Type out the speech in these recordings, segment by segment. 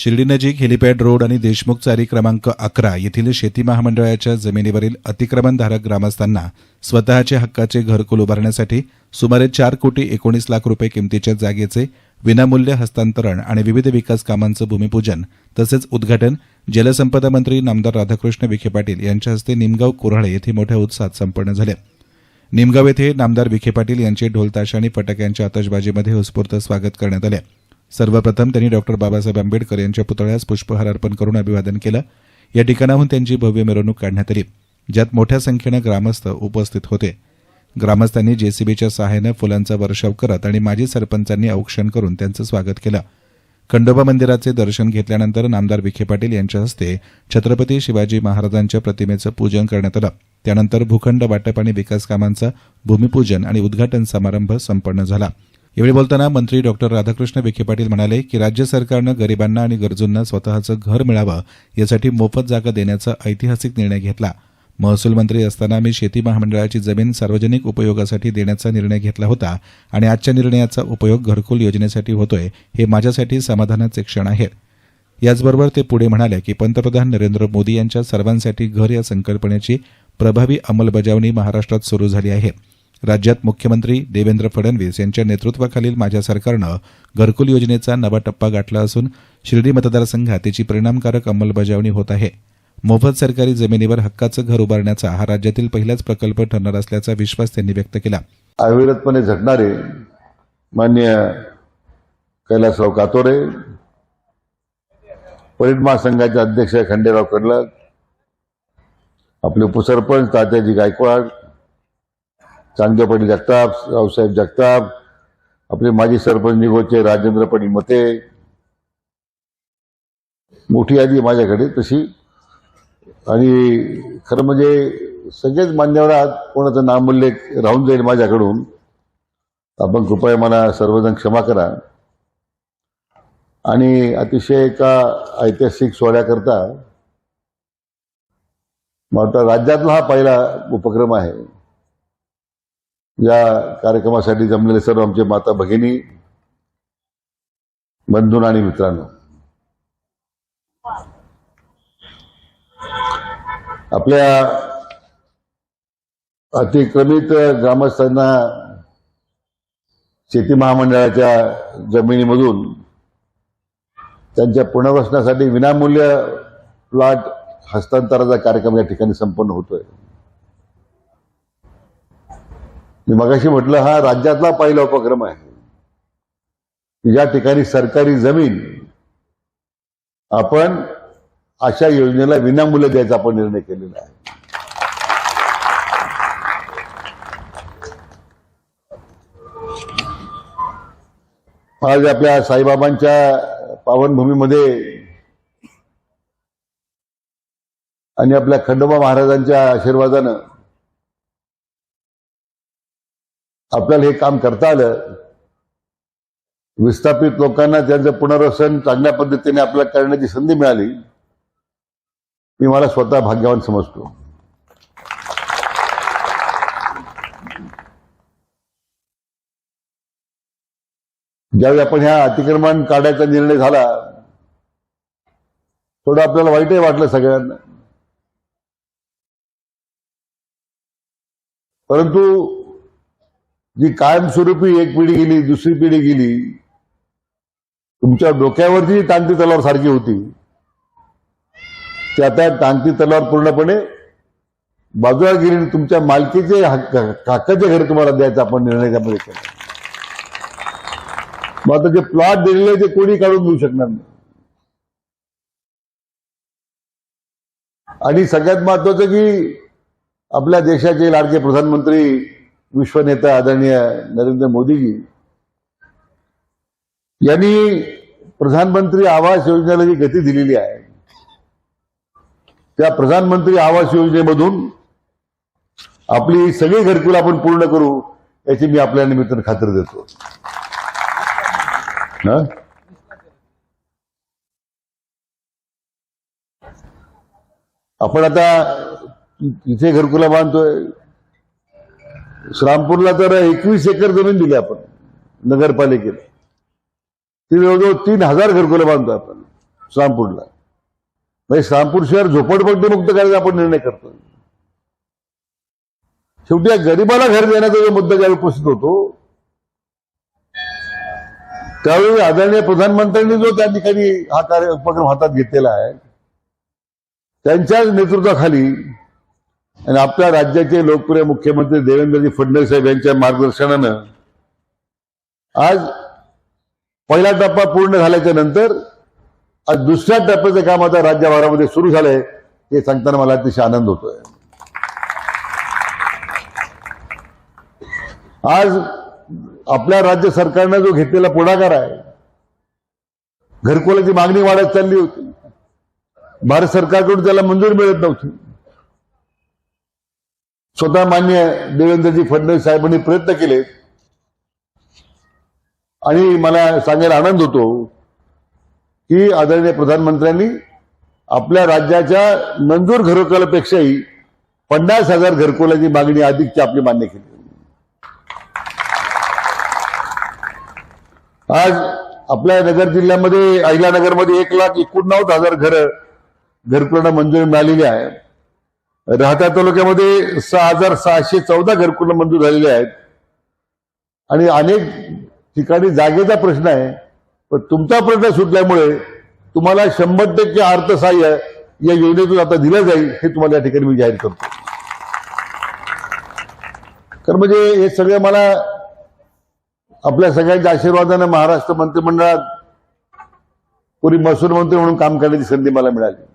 शिर्डीनजीक helipad road आणि देशमुख चारी क्रमांक अकरा येथील शेती महामंडळाच्या जमिनीवरील अतिक्रमणधारक ग्रामस्थांना स्वतःचे हक्काचे घरकुल उभारण्यासाठी सुमारे चार कोटी एकोणीस लाख रुपये किमतीच्या जागेचे विनामूल्य हस्तांतरण आणि विविध विकास कामांचं भूमिपूजन तसेच उद्घाटन जलसंपदा मंत्री नामदार राधाकृष्ण विखे पाटील यांच्या हस्ते निमगाव कोऱ्हाळे येथे मोठ्या उत्साहात संपन्न झाले. निमगाव येथे नामदार विखे पाटील यांचे ढोलताशा आणि फटाक्यांच्या आतषबाजीमध्ये उत्स्फूर्त स्वागत करण्यात आले. सर्वप्रथम त्यांनी डॉक्टर बाबासाहेब आंबेडकर यांच्या पुतळ्यास पुष्पहार अर्पण करून अभिवादन केलं. या ठिकाणाहून त्यांची भव्य मिरवणूक काढण्यात आली ज्यात मोठ्या संख्येनं ग्रामस्थ उपस्थित होते. ग्रामस्थांनी जेसीबीच्या सहाय्यानं फुलांचा वर्षाव करत आणि माजी सरपंचांनी औक्षण करून त्यांचं स्वागत केलं. खंडोबा मंदिराचे दर्शन घेतल्यानंतर नामदार विखे पाटील यांच्या हस्ते छत्रपती शिवाजी महाराजांच्या प्रतिमेचं पूजन करण्यात आलं. त्यानंतर भूखंड वाटप आणि विकास कामांचा भूमिपूजन आणि उद्घाटन समारंभ संपन्न झाला. यावेळी बोलताना मंत्री डॉक्टर राधाकृष्ण विखे पाटील म्हणाले की राज्य सरकारनं गरिबांना आणि गरजूंना स्वतःचं घर मिळावं यासाठी मोफत जागा देण्याचा ऐतिहासिक निर्णय घेतला. महसूल मंत्री असताना मी शेती महामंडळाची जमीन सार्वजनिक उपयोगासाठी देण्याचा निर्णय घेतला होता आणि आजच्या निर्णयाचा उपयोग घरकुल योजनेसाठी होतोय हे माझ्यासाठी समाधानाचे क्षण आहेत. याचबरोबर ते पुढे म्हणाले की पंतप्रधान नरेंद्र मोदी यांच्या सर्वांसाठी घर या संकल्पनेची प्रभावी अंमलबजावणी महाराष्ट्रात सुरू झाली आहे. राज्यात मुख्यमंत्री देवेंद्र फडणवीस यांच्या नेतृत्वाखालील माझ्या सरकारनं घरकुल योजनेचा नवा टप्पा गाठला असून शिर्डी मतदारसंघात त्याची परिणामकारक अंमलबजावणी होत आहे. मोफत सरकारी जमिनीवर हक्काचं घर उभारण्याचा हा राज्यातील पहिलाच प्रकल्प ठरणार असल्याचा विश्वास त्यांनी व्यक्त केला. अविरतपणे झटणारे मान्य कैलासराव कातोरे परीट महासंघाचे अध्यक्ष खंडेराव कडलक आपले उपसरपंच तात्याजी गायकवाड चांगदेपडी जगताप रावसाहेब जगताप आपले माजी सरपंच निघोचे राजेंद्र पाटील मते. मोठी यादी माझ्याकडे तशी. आणि खरं म्हणजे सगळेच मान्यवर आहात कोणाचं नामोल्लेख राहून जाईल माझ्याकडून. आपण कृपया मला सर्वजण क्षमा करा. आणि अतिशय एका ऐतिहासिक सोहळ्याकरता मला राज्यातला हा पहिला उपक्रम आहे. या कार्यक्रमासाठी जमलेले सर्व आमचे माता भगिनी बंधून आणि मित्रांनो. आपल्या अतिक्रमित ग्रामस्थांना शेती महामंडळाच्या जमिनीमधून त्यांच्या पुनर्वसनासाठी विनामूल्य प्लॉट हस्तांतराचा कार्यक्रम या ठिकाणी संपन्न होतोय. मी मगाशी म्हटलं हा राज्यातला पहिला उपक्रम आहे. ज्या ठिकाणी सरकारी जमीन आपण अशा योजनेला विनामूल्य द्यायचा आपण निर्णय केलेला आहे. आज आपल्या साईबाबांच्या पावनभूमीमध्ये आणि आपल्या खंडोबा महाराजांच्या आशीर्वादानं आपल्याला हे काम करता आलं विस्थापित लोकांना त्यांचं पुनर्वसन चांगल्या पद्धतीने आपल्याला करण्याची संधी मिळाली मी मला स्वतः भाग्यवान समजतो. ज्यावेळी आपण ह्या अतिक्रमण काढायचा निर्णय झाला थोडं आपल्याला वाईटही वाटलं सगळ्यांना. परंतु जी कायमस्वरूपी एक पिढी गेली दुसरी पिढी गेली तुमच्या डोक्यावरती टांगती तलवार सारखी होती. ती आता टांगती तलवार पूर्णपणे बाजूला गेली तुमच्या मालकीचे हक्क हक्काचे घर तुम्हाला द्यायचा आपण निर्णय त्यामध्ये केला. मग आता जे प्लॉट दिलेले ते कोणी काढून घेऊ शकणार नाही. आणि सगळ्यात महत्वाचं की आपल्या देशाचे लाडके प्रधानमंत्री विश्वनेता आदरणीय नरेंद्र मोदीजी यांनी प्रधानमंत्री आवास योजनेला जी गती दिलेली आहे त्या प्रधानमंत्री आवास योजनेमधून आपली सगळी घरकुल आपण पूर्ण करू याची मी आपल्या निमित्तानं खात्री देतो. आपण आता इथे घरकुला बांधतोय श्रामपूरला तर एकवीस एकर जमीन दिली आपण नगरपालिकेला ती जवळजवळ तीन हजार घरकुलं बांधतो आपण श्रामपूरला. म्हणजे श्रामपूर शहर झोपडपट्टीमुक्त करायचा आपण निर्णय करतो. शेवटी या गरिबाला घर देण्याचा जो मुद्दा ज्यावेळी उपस्थित होतो त्यावेळी आदरणीय प्रधानमंत्र्यांनी जो त्या ठिकाणी हा कार्य उपक्रम हातात घेतलेला आहे त्यांच्याच नेतृत्वाखाली आणि आपल्या राज्याचे लोकप्रिय मुख्यमंत्री देवेंद्रजी फडणवीस साहेब यांच्या मार्गदर्शनानं आज पहिला टप्पा पूर्ण झाल्याच्यानंतर आज दुसऱ्या टप्प्याचं काम आता राज्यभरामध्ये सुरू झालंय हे सांगताना मला अतिशय आनंद होतोय. आज आपल्या राज्य सरकारनं जो घेतलेला पुढाकार आहे घरकुलाची मागणी वाढत चालली होती. भारत सरकारकडून त्याला मंजूर मिळत नव्हती. स्वतः मान्य देवेंद्रजी फडणवीस साहेबांनी प्रयत्न केले. आणि मला सांगायला आनंद होतो की आदरणीय प्रधानमंत्र्यांनी आपल्या राज्याच्या मंजूर घरकुलापेक्षाही पन्नास हजार घरकुलाची मागणी अधिकची आपली मान्य केली. आज आपल्या नगर जिल्ह्यामध्ये अहिलानगरमध्ये एक लाख एकोणनव्वद हजार घरं घरकुलांना मंजुरी मिळालेली आहे. राहता तालुक्यामध्ये सहा हजार सहाशे चौदा घरकुलं मंजूर झालेले आहेत. आणि अनेक ठिकाणी जागेचा प्रश्न आहे. पण तुमचा प्रश्न सुटल्यामुळे तुम्हाला शंभर टक्के अर्थसहाय्य या योजनेतून आता दिलं जाईल हे तुम्हाला या ठिकाणी मी जाहीर करतो. तर म्हणजे हे सगळं मला आपल्या सगळ्यांच्या आशीर्वादानं महाराष्ट्र मंत्रिमंडळात पूर्वी महसूल मंत्री म्हणून काम करण्याची संधी मला मिळाली.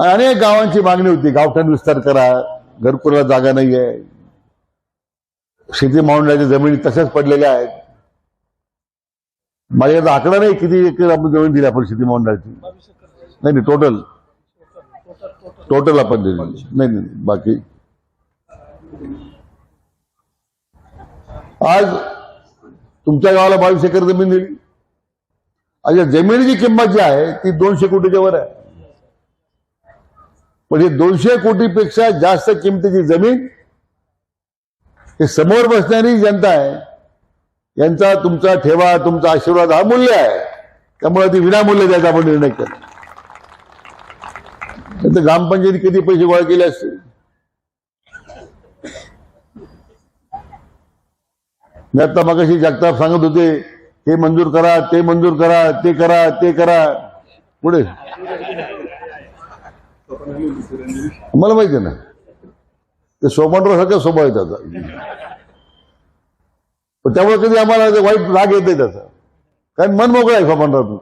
आणि अनेक गावांची मागणी होती. गावठाण विस्तार करा. घरकुला जागा नाही आहे शेती मावंडाच्या जमिनी तशाच पडलेल्या आहेत. माझ्याकडे आकडा नाही किती एकर आपण जमीन दिली आपण शेती मावंडाची. नाही नाही टोटल टोटल आपण दिली नाही नाही नाही, बाकी. आज तुमच्या गावाला बावीस एकर जमीन दिली. आज जमिनीची किंमत जी आहे ती दोनशे कोटीच्या वर आहे. म्हणजे दोनशे कोटीपेक्षा जास्त किमतीची जमीन हे समोर बसणारी जनता आहे. यांचा तुमचा ठेवा तुमचा आशीर्वाद हा मूल्य आहे. त्यामुळे ती विनामूल्य द्यायचा आपण निर्णय कर ग्रामपंचायत ग्रामपंचायती किती पैसे गोळा केले असतील? मी आता मगाशी जगताप सांगत होते ते मंजूर करा ते मंजूर करा ते करा ते करा. पुढे. मला माहिती आहे ना. ते सोपानराव सारखा स्वभाव आहे त्याचा. पण त्यामुळे कधी आम्हाला ते वाईट राग येते त्याचा. कारण मन मोकळं आहे सोपानराव तू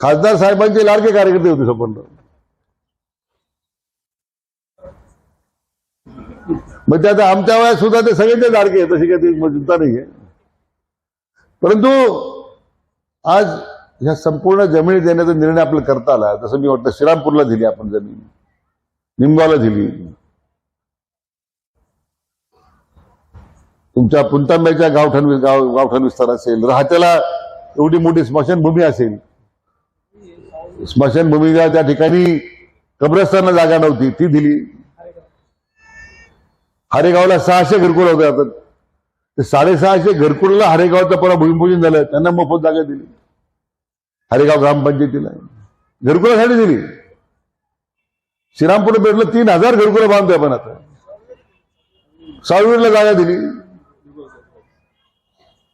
खासदार साहेबांचे लाडके कार्यकर्ते होते सोपानराव मग ते आता आमच्या वयात सुद्धा ते सगळ्यांचे लाडके आहेत तशी काही चिंता चिंता नाहीये. परंतु आज ह्या संपूर्ण जमिनी देण्याचा निर्णय आपल्याला करता आला. जसं मी वाटतं श्रीरामपूरला दिली आपण जमीन. निमगावला दिली. तुमच्या पुंतांब्याच्या गावठाण गाव गावठाण विस्तार असेल राहत्याला एवढी मोठी स्मशानभूमी असेल. स्मशानभूमीला त्या ठिकाणी कब्रस्ताना जागा नव्हती ती दिली. हरेगावला सहाशे घरकुल होते आता. ते साडेसहाशे घरकुलला हरेगावचं परवा भूमिपूजन झालं त्यांना मोफत जागा दिली. हरेगाव ग्रामपंचायतीला. घरकुलासाठी दिली. श्रीरामपूर पेठला तीन हजार घरकुलं बांधतोय आपण आता. सावळीला जागा दिली.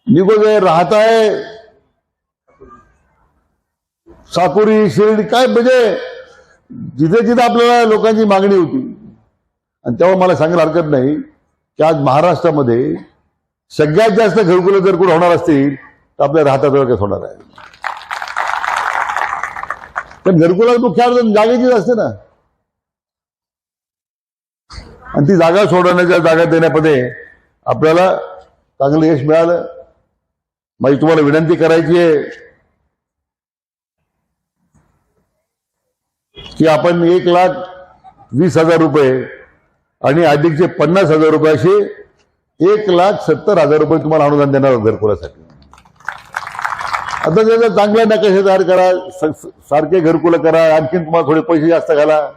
निघो जे राहत आहे साकुरी शिर्डी काय म्हणजे जिथे जिथे आपल्याला लोकांची मागणी होती. आणि तेव्हा मला सांगायला हरकत नाही की आज महाराष्ट्रामध्ये सगळ्यात जास्त घरकुलं जर कोण होणार असतील तर आपल्या राहतात कसं होणार आहे पण घरकुलात मुख्य अडचण जागेचीच असते ना. आणि ती जागा सोडवण्याच्या जागा देण्यामध्ये आपल्याला चांगलं यश मिळालं. माझी तुम्हाला विनंती करायची आहे की आपण एक लाख वीस हजार रुपये आणि अधिकचे पन्नास हजार रुपये असे एक लाख सत्तर हजार रुपये तुम्हाला अनुदान देणार घरकुलासाठी. आता त्याचा चांगला नकाशे तयार करा. स- सारखे घरकुलं करा. आणखीन तुम्हाला थोडे पैसे जास्त घाला.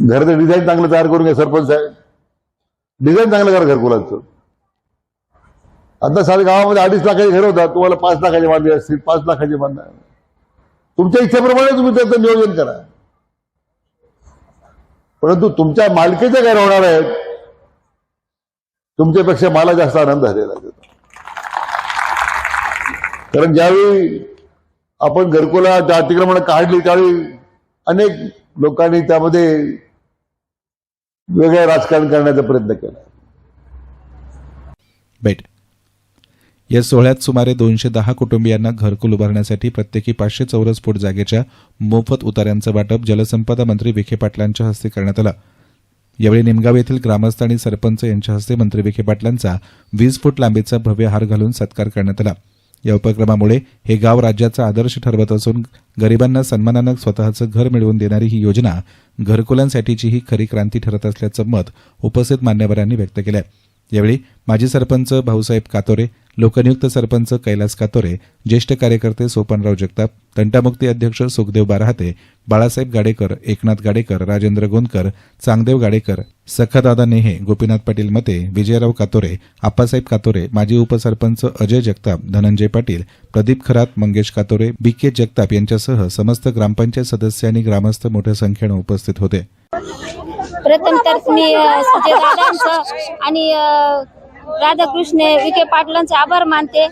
घराचं डिझाईन चांगलं तयार करून घ्या सरपंच साहेब. डिझाईन चांगलं करा घरकुलाचं. आता सारे गावामध्ये अडीच लाखाचे घर होतात. तुम्हाला पाच लाखाचे बांधले असतील पाच लाखाचे बांधा तुमच्या इच्छेप्रमाणे तुम्ही त्याचं नियोजन करा. परंतु तुमच्या मालकीचे घर होणार आहेत. तुमच्यापेक्षा मला जास्त आनंद झालेला आहे. कारण ज्यावेळी आपण घरकुला त्या अतिक्रमण काढली त्यावेळी अनेक लोकांनी त्यामध्ये वेगळं राजकारण करण्याचा प्रयत्न केला. बेट या सोहळ्यात सुमारे दोनशे दहा कुटुंबियांना घरकुल उभारण्यासाठी प्रत्येकी पाचशे चौरस फूट जागेच्या मोफत उताऱ्यांचं वाटप जलसंपदा मंत्री विखे पाटलांच्या हस्ते करण्यात आलं. यावेळी निमगाव येथील ग्रामस्थ आणि सरपंच यांच्या हस्ते मंत्री विखे पाटलांचा वीस फूट लांबीचा भव्य हार घालून सत्कार करण्यात आला. या उपक्रमामुळे हे गाव राज्याचा आदर्श ठरवत असून गरिबांना सन्मानानं स्वतःचं घर मिळवून देणारी ही योजना घरकुलांसाठीची ही खरी क्रांती ठरत असल्याचं मत उपस्थित मान्यवरांनी व्यक्त केलं यावेळी माजी सरपंच भाऊसाहेब कातोरे लोकनियुक्त सरपंच कैलास कातोरे ज्येष्ठ कार्यकर्ते सोपनराव जगताप तंटामुक्ती अध्यक्ष सुखदेव बारहाते बाळासाहेब गाडेकर एकनाथ गाडेकर राजेंद्र गोंदकर चांगदेव गाडेकर सखादादा नेहे गोपीनाथ पाटील मते विजयराव कातोरे आप्पासाहेब कातोरे माजी उपसरपंच अजय जगताप धनंजय पाटील प्रदीप खरात मंगेश कातोरे बी के जगताप यांच्यासह समस्त ग्रामपंचायत सदस्य आणि ग्रामस्थ मोठ्या संख्येनं उपस्थित होते. प्रथम तर मी अ, सुजय दादांचं आणि राधाकृष्ण विखे पाटलांचे आभार मानते.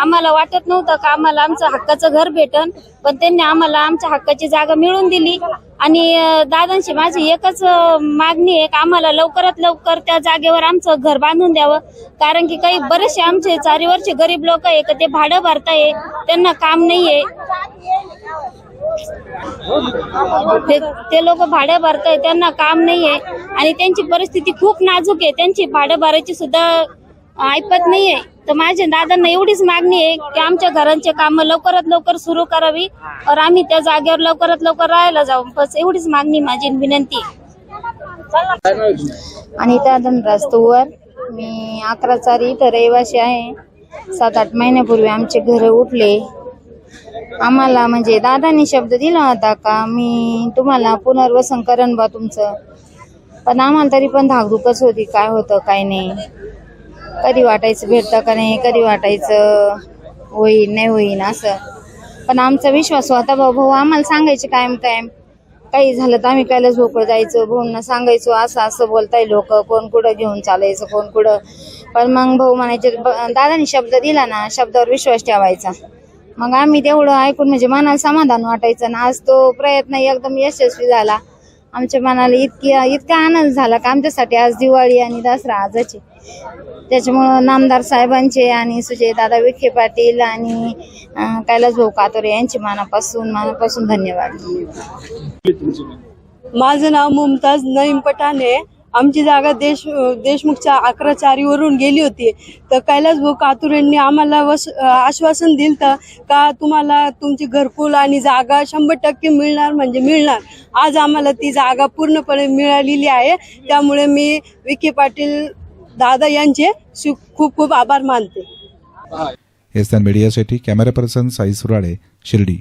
आम्हाला वाटत नव्हतं का आम्हाला आमचं हक्काचं घर भेटन पण त्यांनी आम्हाला आमच्या हक्काची जागा मिळवून दिली. आणि दादांशी दादांची माझी एकच मागणी आहे की आम्हाला लवकरात लवकर त्या जागेवर आमचं घर बांधून द्यावं. कारण की काही बरेचसे आमचे चारीवरचे गरीब लोक आहे का ते भाडं भरताय त्यांना काम नाहीये. ते ते लोक भाडं भरताय त्यांना काम नाहीये. आणि त्यांची परिस्थिती खूप नाजूक आहे. त्यांची भाडं भरायची सुद्धा ऐपत नाहीये. तर माझ्या दादांना एवढीच मागणी आहे की आमच्या घरांचे काम लवकरात लवकर सुरू करावी. और आम्ही त्या जागेवर लवकरात लवकर राहायला जाऊ. बस एवढीच मागणी माझी आणि विनंती अनिता धनराज तुवर मी अकरा चारी इथं रहिवासी आहे. सात आठ महिन्यापूर्वी आमचे घर उठले. आम्हाला म्हणजे दादानी शब्द दिला होता का? मी तुम्हाला पुनर्वसन करण बा तुमचं. पण आम्हाला तरी पण धागरूकच होती काय होतं काय नाही. कधी वाटायचं भेटतं का नाही कधी वाटायचं होईन नाही होईन असं. पण आमचा विश्वास होता भाऊ भाऊ आम्हाला सांगायचे कायम कायम. काही झालं तर आम्ही कायला झोपड जायचं भाऊंना सांगायचो असं असं बोलताय लोक कोण कुठं घेऊन चालायचं कोण कुठं. पण मग भाऊ म्हणायचे ब- दादानी शब्द दिला ना शब्दावर विश्वास ठेवायचा. मग आम्ही तेवढं ऐकून म्हणजे मनाला समाधान वाटायचं ना आज तो प्रयत्न एकदम यशस्वी झाला. आमच्या मनाला इतकी इतका आनंद झाला का आमच्यासाठी आज दिवाळी आणि दसरा आजची. त्याच्यामुळं नामदार साहेबांचे आणि सुजय दादा विखे पाटील आणि कैलास भाऊ कातोरे यांचे मनापासून मनापासून धन्यवाद. माझं नाव मुमताज नईम पठाण. आहे आमची जागा देश देशमुखच्या अकरा चारीवरून गेली होती. तर कैलास भाऊ कातूर यांनी आम्हाला वस आश्वासन दिलं तर का तुम्हाला तुमची घरकुल आणि जागा शंभर टक्के मिळणार म्हणजे मिळणार. आज आम्हाला ती जागा पूर्णपणे मिळालेली आहे. त्यामुळे मी विखे पाटील दादा यांचे खूप खूप आभार मानते. एस मीडियासाठी कॅमेरा पर्सन साई सुराळे शिर्डी.